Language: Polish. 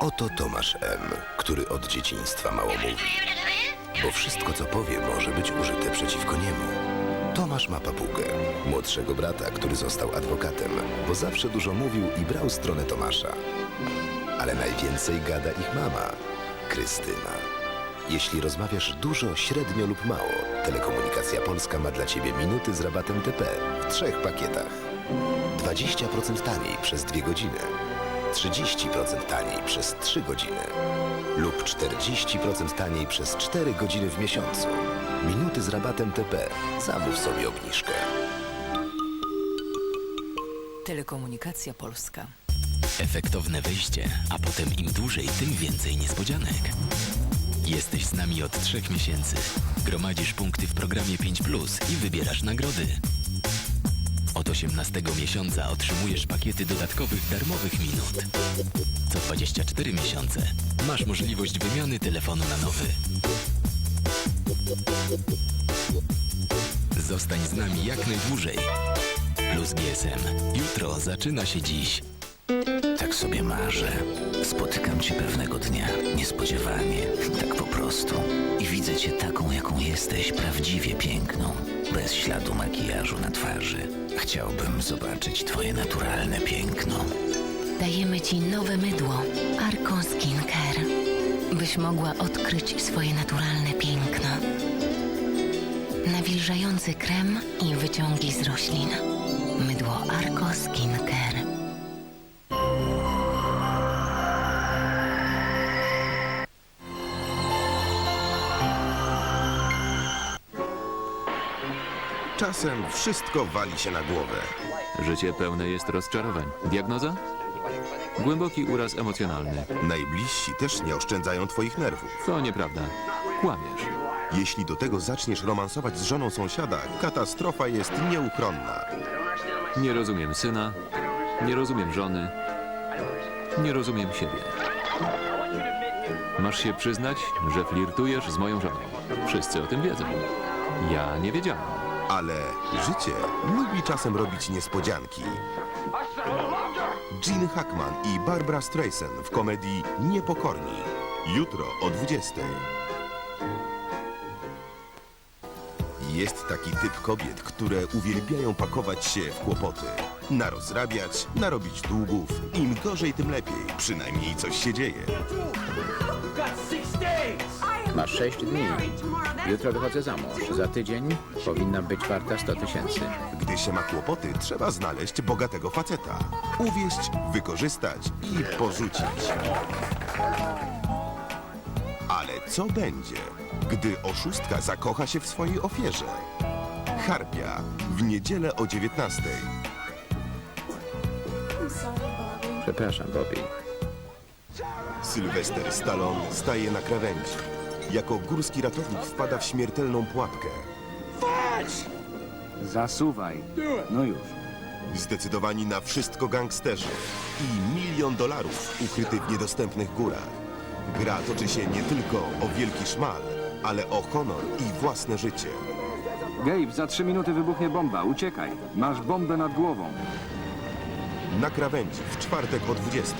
Oto Tomasz M., który od dzieciństwa mało mówi. Bo wszystko, co powie, może być użyte przeciwko niemu. Tomasz ma papugę, młodszego brata, który został adwokatem, bo zawsze dużo mówił i brał stronę Tomasza. Ale najwięcej gada ich mama, Krystyna. Jeśli rozmawiasz dużo, średnio lub mało, Telekomunikacja Polska ma dla Ciebie minuty z rabatem TP w trzech pakietach. 20% taniej przez 2 godziny, 30% taniej przez 3 godziny lub 40% taniej przez 4 godziny w miesiącu. Minuty z rabatem TP. Zamów sobie obniżkę. Telekomunikacja Polska. Efektowne wejście, a potem im dłużej, tym więcej niespodzianek. Jesteś z nami od trzech miesięcy. Gromadzisz punkty w programie 5 Plus i wybierasz nagrody. Od 18 miesiąca otrzymujesz pakiety dodatkowych darmowych minut. Co 24 miesiące masz możliwość wymiany telefonu na nowy. Zostań z nami jak najdłużej. Plus GSM. Jutro zaczyna się dziś. Tak sobie marzę. Spotykam cię pewnego dnia, niespodziewanie, tak po prostu. I widzę cię taką, jaką jesteś, prawdziwie piękną, bez śladu makijażu na twarzy. Chciałbym zobaczyć twoje naturalne piękno. Dajemy Ci nowe mydło Arko Skin Care, byś mogła odkryć swoje naturalne piękno. Nawilżający krem i wyciągi z roślin. Mydło Arko Skin Care. Czasem wszystko wali się na głowę. Życie pełne jest rozczarowań. Diagnoza? Głęboki uraz emocjonalny. Najbliżsi też nie oszczędzają twoich nerwów. To nieprawda. Kłamiesz. Jeśli do tego zaczniesz romansować z żoną sąsiada, katastrofa jest nieuchronna. Nie rozumiem syna, nie rozumiem żony, nie rozumiem siebie. Masz się przyznać, że flirtujesz z moją żoną. Wszyscy o tym wiedzą. Ja nie wiedziałam. Ale życie lubi czasem robić niespodzianki. Gene Hackman i Barbara Streisand w komedii Niepokorni. Jutro o 20. Jest taki typ kobiet, które uwielbiają pakować się w kłopoty. Narozrabiać, narobić długów. Im gorzej, tym lepiej. Przynajmniej coś się dzieje. Masz 6 dni. Jutro wychodzę za mąż. Za tydzień powinnam być warta 100 tysięcy. Gdy się ma kłopoty, trzeba znaleźć bogatego faceta. Uwieść, wykorzystać i porzucić. Ale co będzie, gdy oszustka zakocha się w swojej ofierze? Harpia w niedzielę o 19. Przepraszam, Bobby. Sylwester Stallone staje na krawędzi. Jako górski ratownik wpada w śmiertelną pułapkę. Zasuwaj. No już. Zdecydowani na wszystko gangsterzy i milion dolarów ukryty w niedostępnych górach. Gra toczy się nie tylko o wielki szmal, ale o honor i własne życie. Gabe, za trzy minuty wybuchnie bomba. Uciekaj. Masz bombę nad głową. Na krawędzi w czwartek o 20.